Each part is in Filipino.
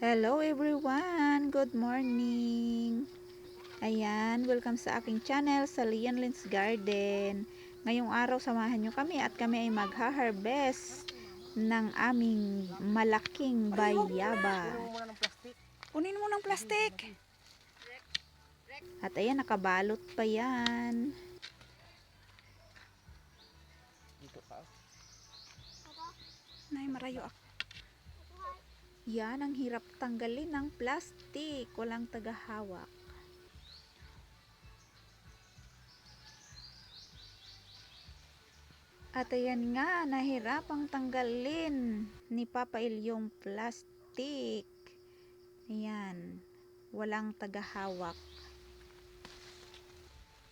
Hello everyone! Good morning! Ayan, welcome sa aking channel sa Leon Lynn's Garden. Ngayong araw samahan nyo kami at kami ay magha-harvest ng aming malaking bayaba. Kunin mo ng plastic. At ayan, nakabalot pa yan. Nay, marayo ako. Yan, ang hirap tanggalin ng plastic. Walang tagahawak. At ayan nga, nahirapang tanggalin ni Papa Il yung plastic. Ayan, walang tagahawak.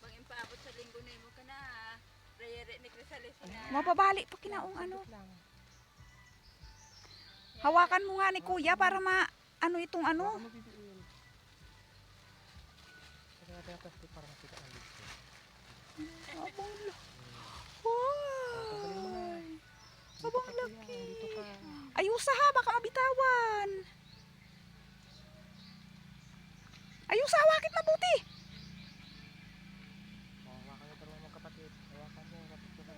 Bangin paabot sa linggo na mo ka na. Rayere ni Crisalis na. Mapabali pa kinaong ano. lang. Hawakan mo nga ni kuya para ma ano itong ano. Abang. Dito Abang laki. Ayusa ha, baka mabitawan. Ayusa, hawakit mabuti. Hawakan mo para mga kapatid. Hawakan mo. Kapit ko na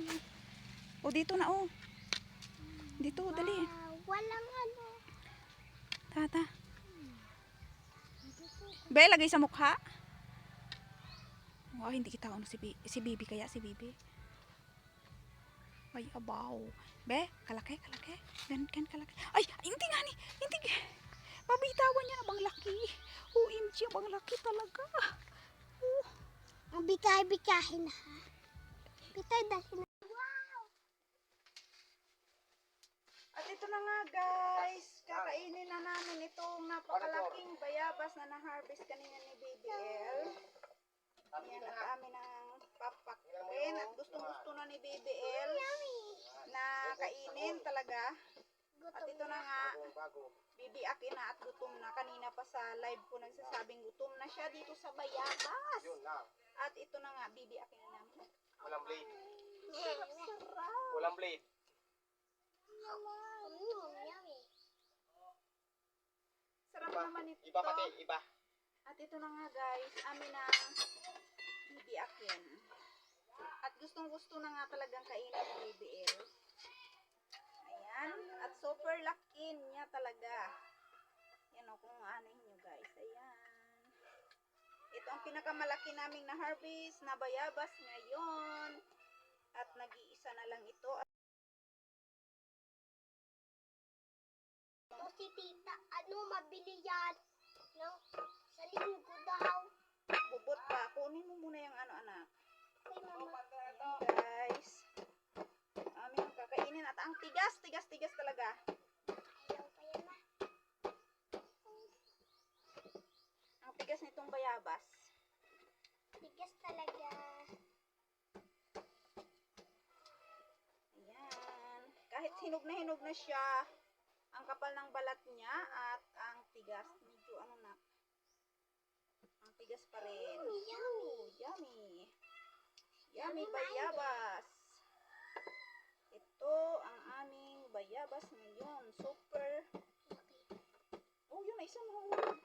mo. O, dito na, o. Dito, dali. walang ano. Tata. Be, lagay sa mukha. Wow, hindi kita ano si, si Bibi kaya, si Bibi. Ay, abaw. Be, kalaki, kalaki. Gan, gan, kalaki. Ay, hindi nga ni. Hindi. Pabitawan niya na bang laki. OMG, bang laki talaga. Oh. Ang bitay-bitahin ha. Bitay-dahin na. At ito na nga guys, kakainin na namin itong napakalaking bayabas na na-harvest kanina ni BBL. Yan at amin ang papakin at gustong gusto na ni BBL na kainin talaga. At ito na nga, bibiakin na at gutom na. Kanina pa sa live ko nagsasabing gutom na siya dito sa bayabas. At ito na nga, bibiakin na namin. Walang blade. Sarap! Walang blade. Sarap naman ito. Iba pati. Iba. At ito na nga guys, amin na bibiakin. At gustong gusto na nga talagang kainin ng BBL. Ayan. At super laki niya talaga. Yan o kung anin nyo guys. Ayan. Ito ang pinakamalaki naming na harvest na bayabas ngayon. At nag-iisa na lang ito. Tita, ano mabili yan? No? Sa linggo daw. Bubot pa. Kunin mo muna yung ano anak. Kay mama. Ayan, guys. Aming kakainin at ang tigas, tigas, tigas talaga. Ayaw pa yan na. Ang tigas nitong bayabas. Tigas talaga. Ayan. Kahit hinog na hinog na siya, ang kapal ng balat niya at ang tigas, medyo ano na, ang tigas pa rin. Yummy, yummy. Ooh, yummy. Yummy bayabas. Ito ang aming bayabas ngayon. Super. Oh, yun na isang mahulog.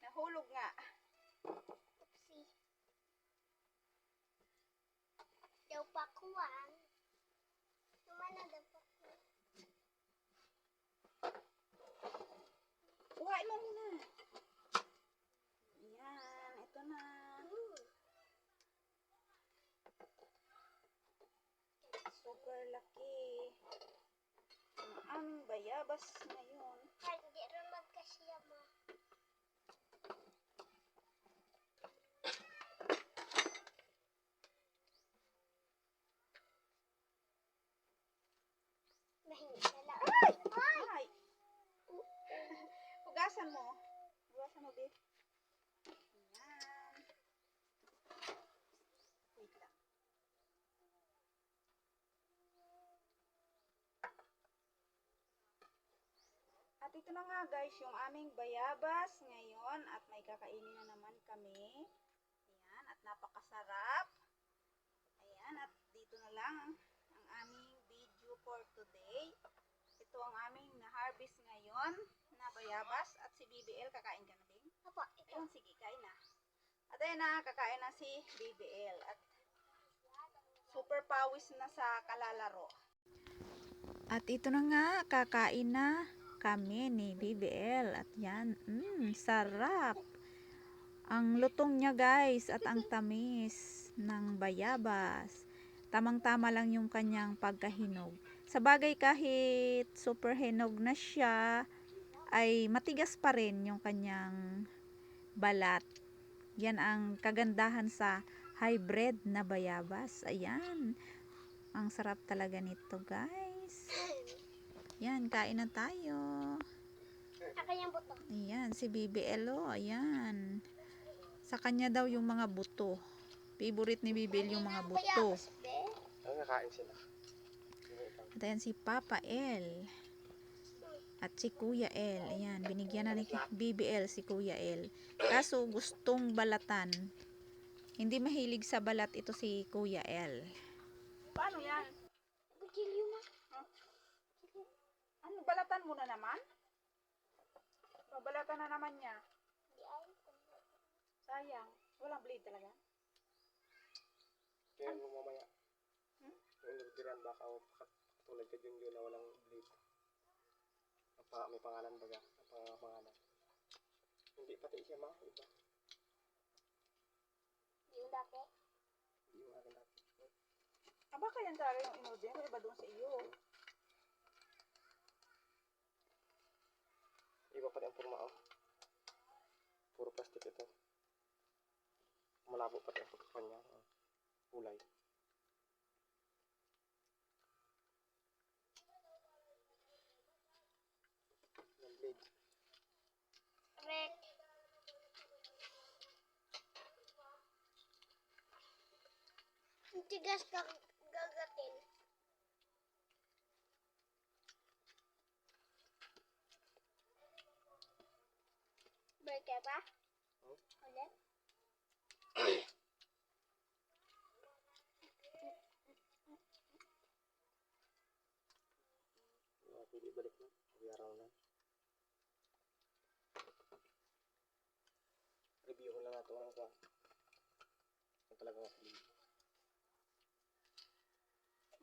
Nahulog nga. Oopsie. Daw pa kuwang. Tumana daw pa kuwang. Kuhain mo muna. Ayan, ito na. Super laki. Ang bayabas ngayon. Ay, hindi rin magkasya ito na nga guys, yung aming bayabas ngayon at may kakainin na naman kami. Ayan, at napakasarap. Ayan, at dito na lang ang aming video for today. Ito ang aming na-harvest ngayon na bayabas at si BBL kakain ka na din. Apo, ito. Ayan, sige, kain na. At ayan na, kakain na si BBL at super pawis na sa kalalaro. At ito na nga, kakain na kami ni BBL. At yan, mm, sarap. Ang lutong niya guys at ang tamis ng bayabas. Tamang-tama lang yung kanyang pagkahinog. Sa bagay kahit super hinog na siya, ay matigas pa rin yung kanyang balat. Yan ang kagandahan sa hybrid na bayabas. Ayan. Ang sarap talaga nito, guys. Yan, kain na tayo. Akin yung buto. Ayan, si BBL, oh. Ayan. Sa kanya daw yung mga buto. Favorite ni BBL yung mga buto. Ang kakain sila. At ayan si Papa L. At si Kuya L. Ayan, binigyan na ni BBL si Kuya L. Kaso gustong balatan. Hindi mahilig sa balat ito si Kuya L. Paano yan? Ano, balatan mo na naman? Balatan na naman niya. Sayang. Walang blade talaga. Kaya mo mamaya. Hmm? Yung nagtiran baka o katulad ka yung yun na walang blade. Ang pa, may pangalan baga. Pang- pangalan. Hindi pati siya ma. Iba. Yung dati. Yung akin dati. Ah, baka yan talaga yung in-order ko. Iba doon sa iyo. Iba ang forma oh. Puro plastic ito. Malabo pati ang pagkakan niya. oh. Kulay. Yung blade. Ang tigas ka gagatin. Burger ba? Hmm? Ulit? Wala pwede balik mo. Uyaraw na. Lang ito ang ka. Ang talagang asli.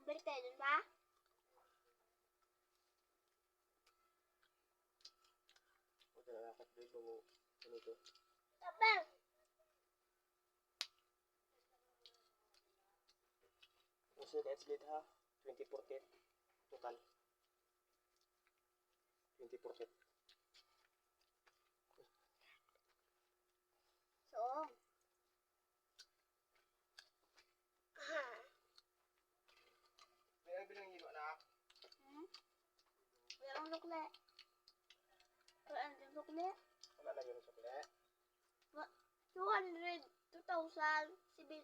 Balik tayo dun ba? Huwag ka nalakat blade mo. Ganito. Tabang! Ang sulit edge blade ha. 20 Total. 20 So. Ah. May ang bilang hilo na. Hmm? Lukle. Merong din lukle. Wala na yun sa pula. 200, 2,000, sibil,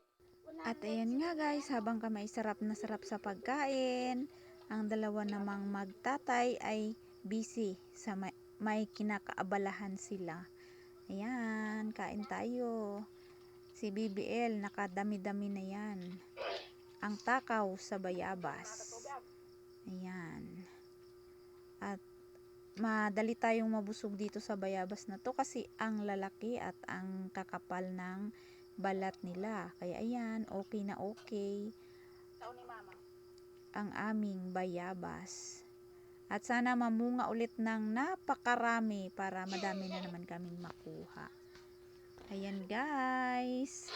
100. At ayan nga guys, habang kami sarap na sarap sa pagkain, ang dalawa namang magtatay ay busy sa may, may kinakaabalahan sila. Ayan, kain tayo. Si BBL, nakadami-dami na yan. Ang takaw sa bayabas. Ayan. At madali tayong mabusog dito sa bayabas na to kasi ang lalaki at ang kakapal ng balat nila. Kaya ayan, okay na okay ang aming bayabas. At sana mamunga ulit ng napakarami para madami na naman kaming makuha. Ayan guys.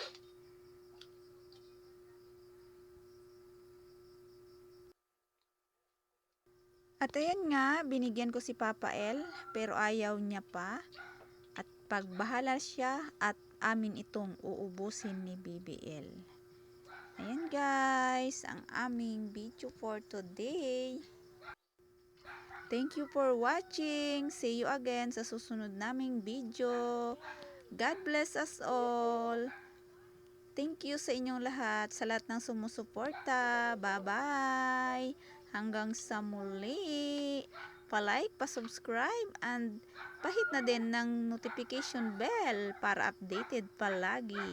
At ayan nga, binigyan ko si Papa L, pero ayaw niya pa. At pagbahala siya at amin itong uubusin ni BBL. Ayan guys, ang aming video for today. Thank you for watching. See you again sa susunod naming video. God bless us all. Thank you sa inyong lahat, sa lahat ng sumusuporta. Bye-bye. Hanggang sa muli. Pa-like, pa-subscribe, and pahit na din ng notification bell para updated palagi.